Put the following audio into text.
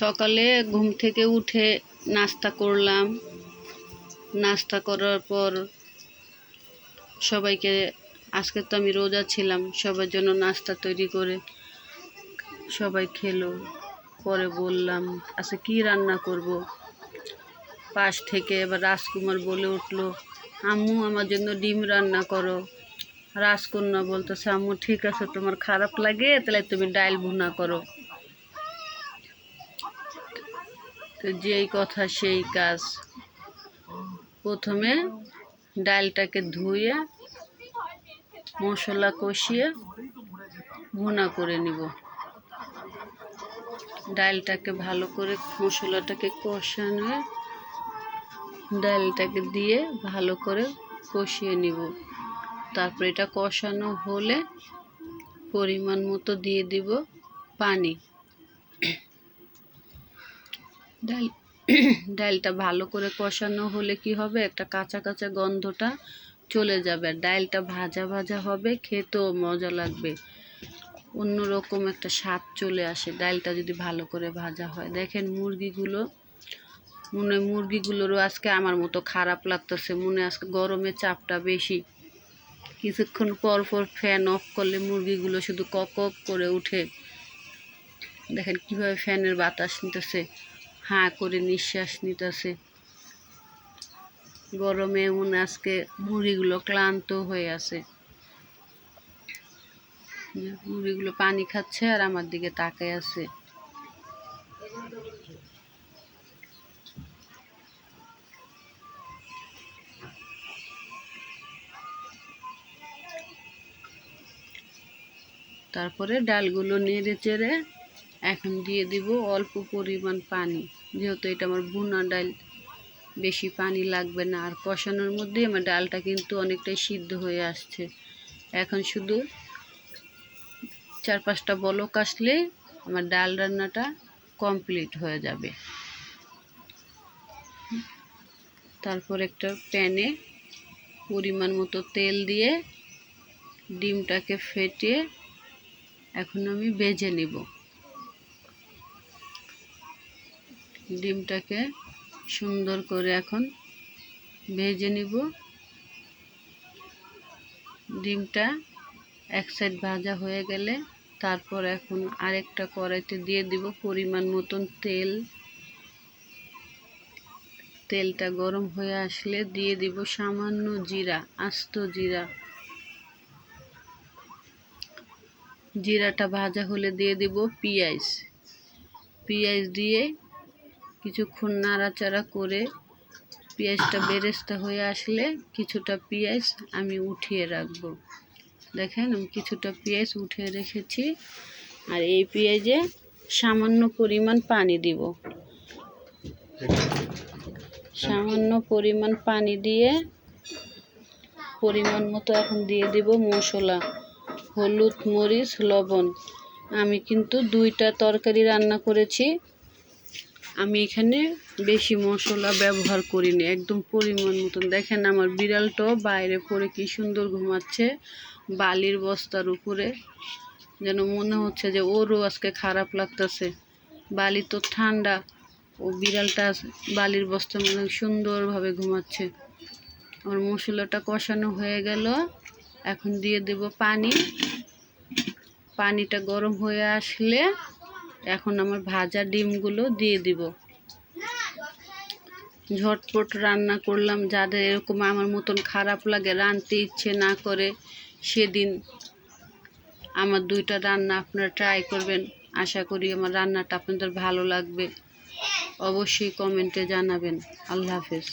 সকালে ঘুম থেকে উঠে নাস্তা করলাম। নাস্তা করার পর সবাইকে, আজকে তো আমি রোজা ছিলাম, সবার জন্য নাস্তা তৈরি করে সবাই খেলো। পরে বললাম আচ্ছা কি রান্না করব? পাশ থেকে এবার রাজকুমার বলে উঠল, আম্মু, আমার জন্য ডিম রান্না করো। রাজকন্যা বলতেছে, আম্মু, ঠিক আছে, তোমার খারাপ লাগে, তাহলে তুমি ডাইল ভুনা করো। তো যেই কথা সেই কাজ। প্রথমে ডালটাকে ধুয়ে মশলা কষিয়ে ভুনা করে নিব। ডালটাকে ভালো করে মশলাটাকে কষানো ডালটাকে দিয়ে ভালো করে কষিয়ে নিব। তারপর এটা কষানো হলে পরিমাণ মতো দিয়ে দিব পানি। ডাল ডালটা ভালো করে কষানো হলে কি হবে? একটা কাঁচা কাঁচা গন্ধটা চলে যাবে। ডালটা ভাজা ভাজা হবে, খেতেও মজা লাগবে। অন্যরকম একটা স্বাদ চলে আসে ডালটা যদি ভালো করে ভাজা হয়। দেখেন মুরগিগুলো, মনে মুরগিগুলোরও আজকে আমার মতো খারাপ লাগতেছে। মনে আজকে গরমের চাপটা বেশি। কিছুক্ষণ পর পর ফ্যান অফ করলে মুরগিগুলো শুধু কক করে উঠে দেখেন কীভাবে ফ্যানের বাতাস নিতেছে। হাঁ করে নিঃশ্বাস নিতেছে। গরমে এমন আজকে মুড়িগুলো ক্লান্ত হয়ে আছে। মুড়িগুলো পানি খাচ্ছে আর আমার দিকে তাকায় আছে। তারপরে ডালগুলো নেড়ে চেড়ে এখন দিয়ে দিব অল্প পরিমাণ পানি। যেহেতু এটা আমার বুনা ডাল, বেশি পানি লাগবে না। আর কষানোর মধ্যে আমার ডালটা কিন্তু অনেকটাই সিদ্ধ হয়ে আসছে। এখন শুধু চার পাঁচটা বলক আসলে আমার ডাল রান্নাটা কমপ্লিট হয়ে যাবে। তারপর একটা প্যানে পরিমাণ মতো তেল দিয়ে ডিমটাকে ফেটে এখন আমি বেজে নিব। ডিমটাকে সুন্দর করে এখন ভেজে নিব। ডিমটা এক সাইড ভাজা হয়ে গেলে তারপর এখন আরেকটা কড়াইতে দিয়ে দিব পরিমাণ মতন তেল। তেলটা গরম হয়ে আসলে দিয়ে দিব সামান্য জিরা, আস্ত জিরা। জিরাটা ভাজা হলে দিয়ে দিব পেঁয়াজ। পেঁয়াজ দিয়ে কিছুক্ষণ নাড়াচাড়া করে পেঁয়াজটা, বেরেস্তা হয়ে আসলে কিছুটা পেঁয়াজ আমি উঠিয়ে রাখব। দেখেন আমি কিছুটা পেঁয়াজ উঠিয়ে রেখেছি আর এই পেঁয়াজে সামান্য পরিমাণ পানি দিব। সামান্য পরিমাণ পানি দিয়ে পরিমাণ মতো এখন দিয়ে দিব মশলা, হলুদ, মরিচ, লবণ। আমি কিন্তু দুইটা তরকারি রান্না করেছি। আমি এখানে বেশি মশলা ব্যবহার করিনি, একদম পরিমাণ মতন। দেখেন আমার বিড়ালটাও বাইরে পড়ে কি সুন্দর ঘুমাচ্ছে, বালির বস্তার উপরে। যেন মনে হচ্ছে যে ওরও আজকে খারাপ লাগতেছে। বালি তো ঠান্ডা, ও বিড়ালটা বালির বস্তার মধ্যে সুন্দরভাবে ঘুমাচ্ছে। আমার মশলাটা কষানো হয়ে গেল, এখন দিয়ে দেব পানি। পানিটা গরম হয়ে আসলে এখন আমার ভাজা ডিমগুলো দিয়ে দিব। ঝটপট রান্না করলাম, যাদের এরকম আমার মতন খারাপ লাগে রানতে ইচ্ছে না করে, সেদিন আমার দুইটা রান্না আপনারা ট্রাই করবেন। আশা করি আমার রান্নাটা আপনাদের ভালো লাগবে। অবশ্যই কমেন্টে জানাবেন। আল্লাহ হাফেজ।